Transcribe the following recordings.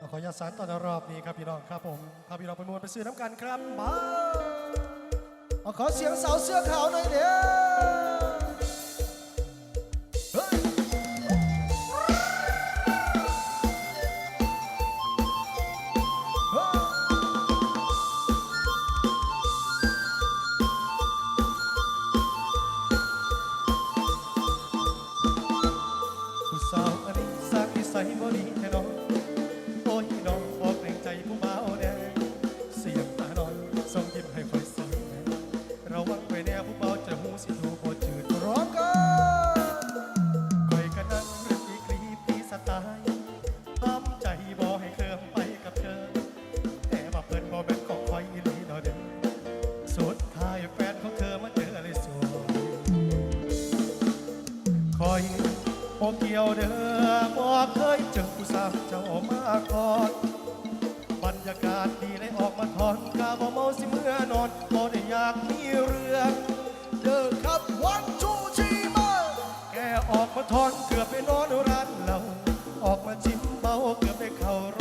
ขออยาสารตอนรอบนี้ครับพี่น้องครับผมพาพี่น้องไปมวลไปซื้อน้ำกันครับมาเอาขอเสียงสาวเสื้อขาวหน่อยเดียวเฮ้ยเฮ้ยผู้สาวอันนี้สางนิสัยบ่ดีแน่นอน คอนบรรยากาศดีเลยออกมาทอนกาบ่เมาสิเมื่อนอนบ่ได้อยากมีเรื่องเดินครับวันชูชีมาแกออกมาทอนเกือบไปนอนร้านเหล้าออกมาจิ้มเบาเกือบไปเข่าร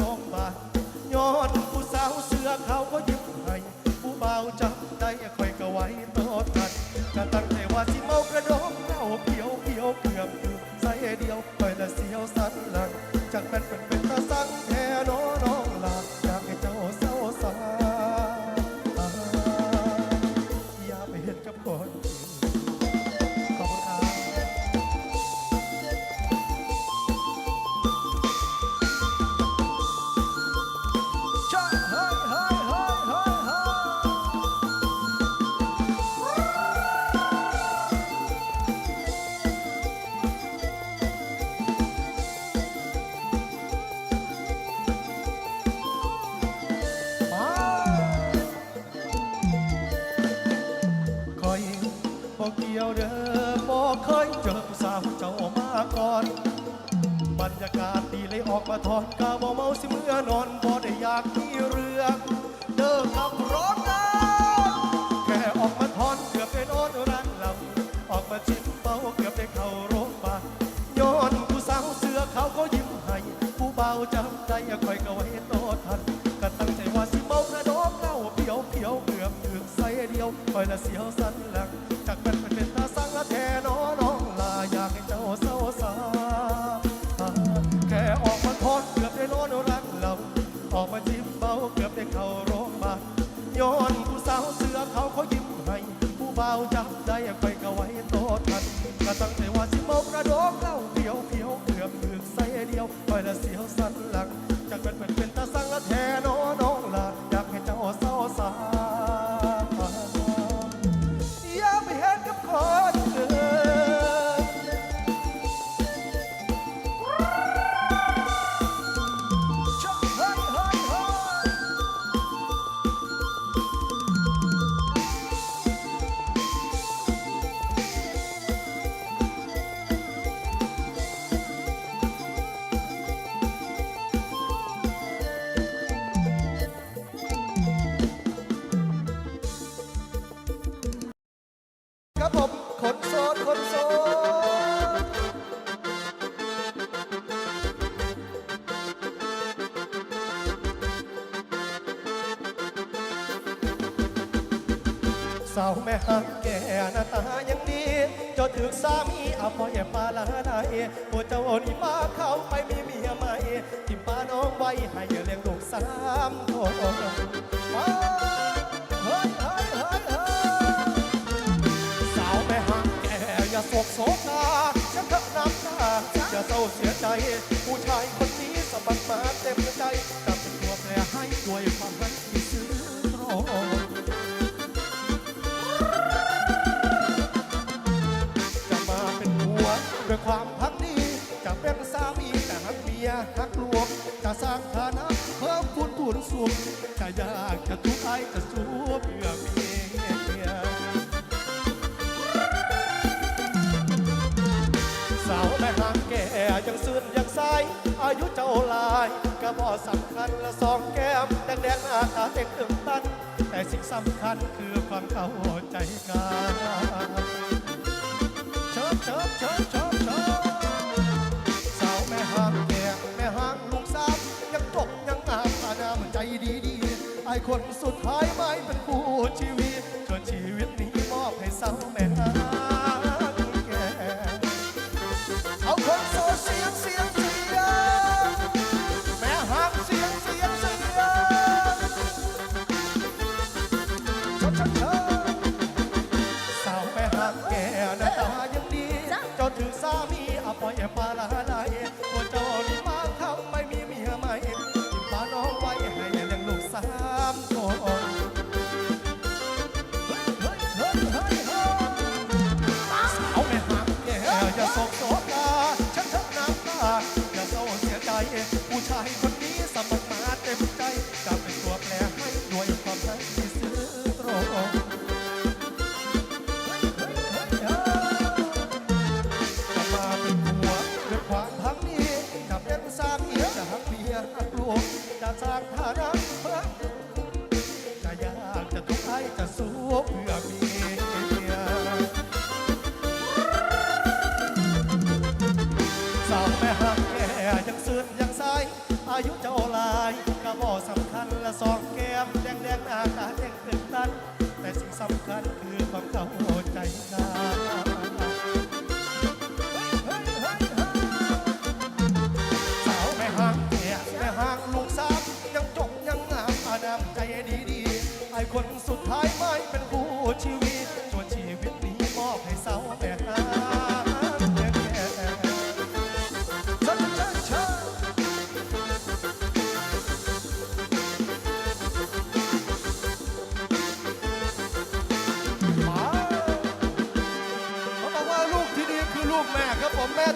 เลยออกาทอนกาบ่เมาสิเมื่อนอนบ่ได้อยากมีเรื่องเด้อครับร้องนะแค่ออกมาทอนเกือบไปนอนร้านเหล้าออกมาชิมเบาเกือบได้เข้าโรงพยาบาลย้อนผู้สาวเสื้อเขาก็ยิ้มให้ผู้เบาจำใจคอยก็ไว้โตทันก็ตั้งใจว่าสิเมากระดองเหล้าเพียวเพียวเกือบถึงใส่เดียวคอยละเสียวสันหลังจากเป็นเป็นเป็นตาสังละแทนอน จับได้ค่อยก็ไว้โตทันก็ตั้งแต่ หักแก่หน้าตายังดีจ้าถึกสามีอาพ่อแย่ปาลาไดโอ้เจ้าอนี่ป้าเขาไปมีเมียใหม่ทิมป้าน้องไว้ให้เลี้ยงลูกสามคนเฮ้ยเฮ้ยเฮ้ยเฮ้ยสาวแม่หักแก่อย่าโศกโศกาฉันเถอะน้ำตาอย่าเศร้าเสียใจผู้ชายคน จะยากจะทุกข์ไอจะสู้เพื่อเมียสาวแม่หางแก่ยังซื่นยังใสอายุเจ้าลายก็บ่สำคัญละสองแก้มแดงๆหน้าตาเด็กตึงตัน แต่สิ่งสำคัญคือความเข้าใจกันเชิบเชิบเชิบเชิบ คนสุดท้ายไม่เป็นผู้ชีวิตเธอชีวิตนี้มอบให้สาวแม่ คัญละสองแก้มแดงแดงหน้าตาแดงเกินตันแต่สิ่งสำคัญคือความเข้าใจกัน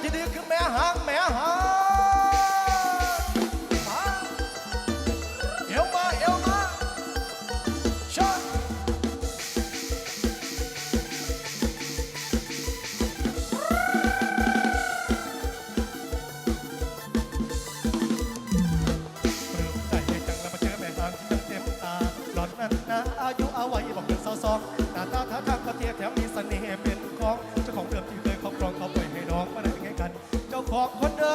Direca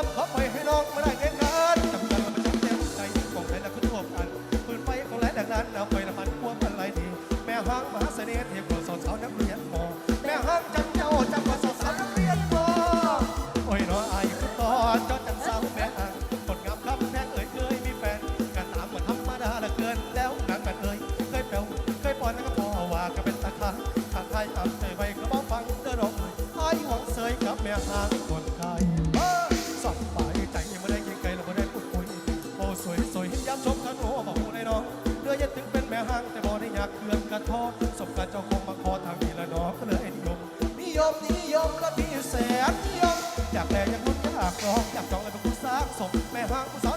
มขอปล่อยให้น้องมาได้แค่นั้นจำใจมานจำเต็มใจของไหนละคุทั่วมกันปืนไฟของแหนดังนั้นเอาไปละพันพวงอะไรดี แม่ห้างมหาเสน่ห์เทีบกับสอนสาวนักเรียนมอแม่ห้างจำเจ้าจำบกับสอนสาวนักเรียนมอโอ้ยน้องอ้คุณตอนจอดจำสาวแม่ห้างคนงามครับแท้เอ่ยเคยมีแฟนการถามว่าธรรมดาละเกินแล้วนางกันเอ่ยเคยเปล่วเคยปอนแล้ก็พอว่าก็เป็นตะคางถ้าใครตามใจไปก็บ้องฟังเด้อร้องเลยอาหวังเสยกับแม่ห้างคน แม่ห้างแต่บอได้อยากเคลื่อนกระทบสบกับเจ้าของมาขอทางนี้ละน้องก็เลยนิยมนิยมนิยมและพี่แสนนิยมอยากแลอยังคุณอยากร้องอยากจองและเป็นผู้สร้างสมแม่ห้างผู้สาว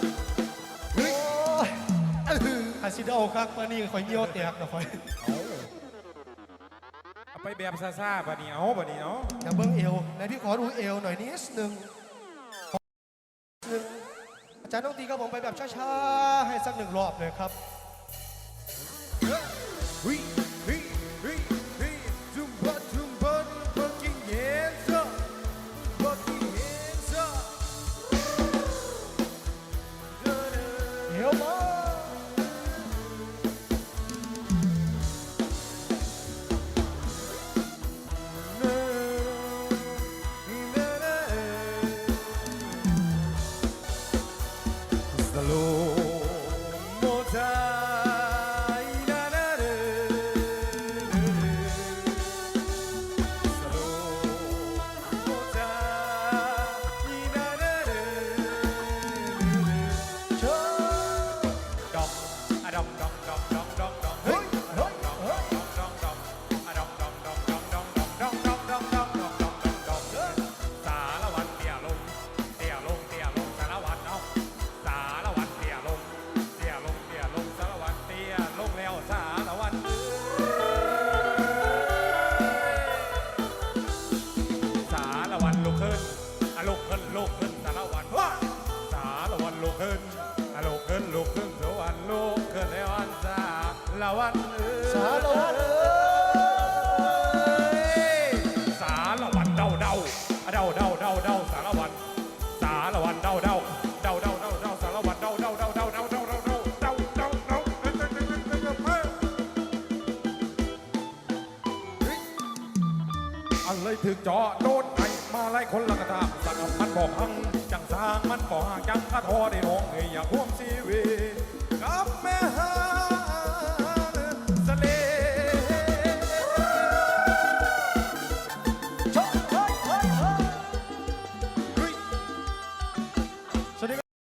อออาซิดเอาคักมานี่ข่อยเยี่ยวแตกนะข่อยเอาไปแบบซาซาๆบะนี้เอาบะนี้เนาะอย่าเบิ้งเอวไหนพี่ขอดูเอวหน่อยนิดนึงหนึ่งอาจารย์ต้องตีกับผมไปแบบช้าๆให้สักหนึ่งรอบเลยครับเฮ้ยารวัตรเอ้ยสารวัตรเอ้ยสารวัตรเดาเดาเดาเดาเดาเดาสารวัตรสารวัตรเดาเดาเดาเดาเดาเดาสารวัตรเดาเดาเดาเดาเดาเดาเดาเดาเดาเดาเดาเดาเดาเดาอะไรถึงจอโดนไอมาไล่คนละกระทาสักมันบอกพังจังสางมันบอกห่างจังกระทอได้น้องเอ้ยอย่าพู